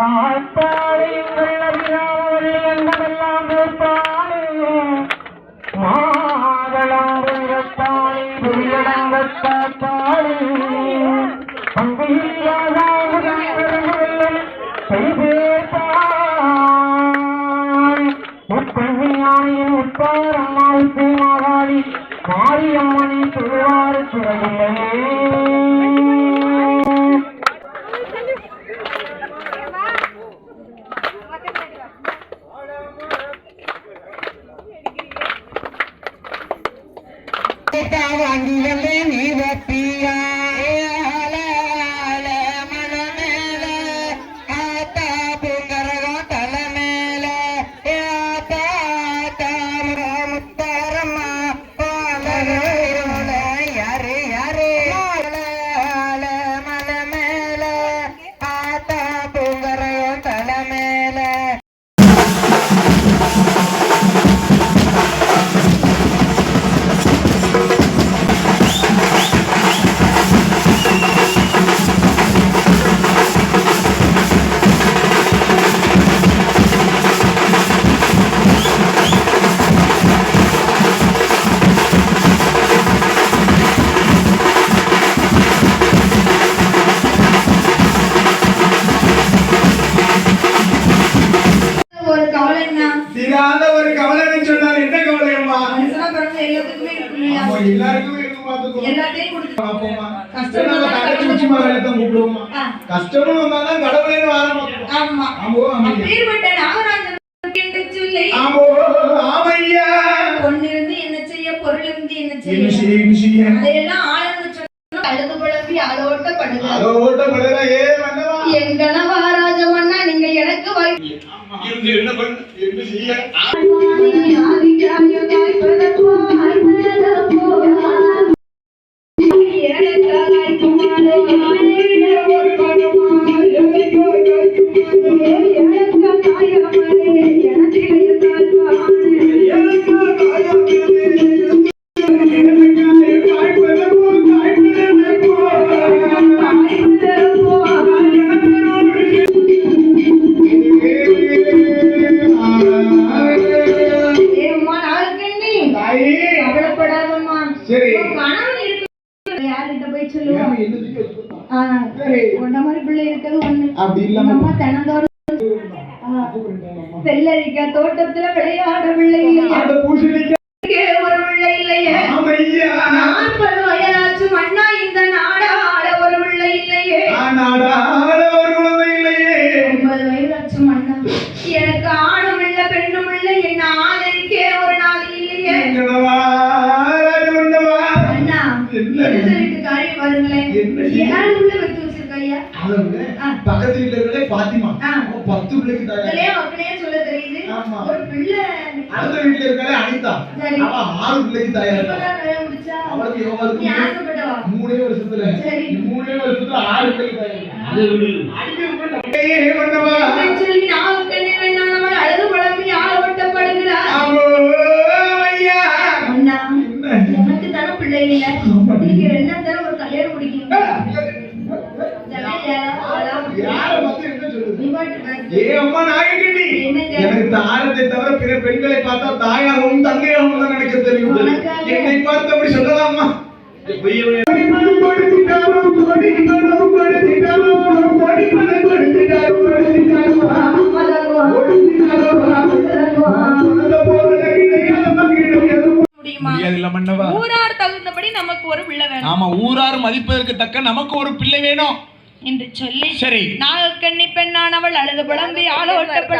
பார்ப்பாரை தீராத ஒரு கவலைன்னு சொன்னார். என்ன கவலை அம்மா? எல்லாருக்குமே இருக்கும் பாத்துக்கோ எல்லாத்தையும் கொடுத்து எனக்கு இருந்து என்ன பண்ண என்ன செய்ய? தாயே கவலைப்படாதம்மா. சரி கணவன் இருக்கு. யார்கிட்ட போய் சொல்லுவா? ஏன் என்ன செய்ய சொல்றா? ஆ, சரி உன்ன மாதிரி பிள்ளை இருக்கிறது ஒண்ணு. அப்படி இல்லாம அம்மா தினந்தோறும் வெள்ளரிக்கா தோட்டத்துல விளையாட பிள்ளை இல்லையே ஒரு பிள்ளை இல்லையே நாற்பது வயதாச்சு மண்ணா இந்த நாடாட ஒரு பிள்ளை இல்லையே பாத்திமா. பத்து பிள்ளைக்கு தாயா? மக்களே சொல்ல தெரியுது. ஒரு பிள்ளை அடுத்த வீட்டுல இருக்கிற அனிதா. அவ ஆறு பிள்ளைக்கு தாயா அவளுக்கு நீ எவ்வளவு ஆசைப்பட்டவா மூணே வருஷத்துல. சரி. மூணே வருஷத்துல ஆறு பிள்ளைக்கு தாயா இருக்கா. அடிக்க விட்ட ஏய் மன்னவா. அப்படின்னு சொல்லி நாவுக்கண்ணே வேண்டாம். அழகு குழம்பி ஆள என்ன? எனக்கு தானே பிள்ளை இல்ல? நீங்க ரெண்டா தானே ஒரு கல்யாணம் முடிக்கணும். ஏ அம்மா நாயகி? எனக்கு தாரத்தை தவிர பிற பெண்களை பார்த்தா தாயாகவும் தங்கையாகவும் தான் நினைக்க தெரியும்? என்னை பார்த்து அப்படி சொல்லலாமா? ஊரார் தகுந்தபடி நமக்கு ஒரு பிள்ளை வேணும். ஆமா ஊரார் மதிப்பதற்கு தக்க நமக்கு ஒரு பிள்ளை வேணும். என்று சொல்லி சரி. நாகக்கண்ணி பெண்ணானவள் அழுது புலம்பி ஆள ஒட்டப்பட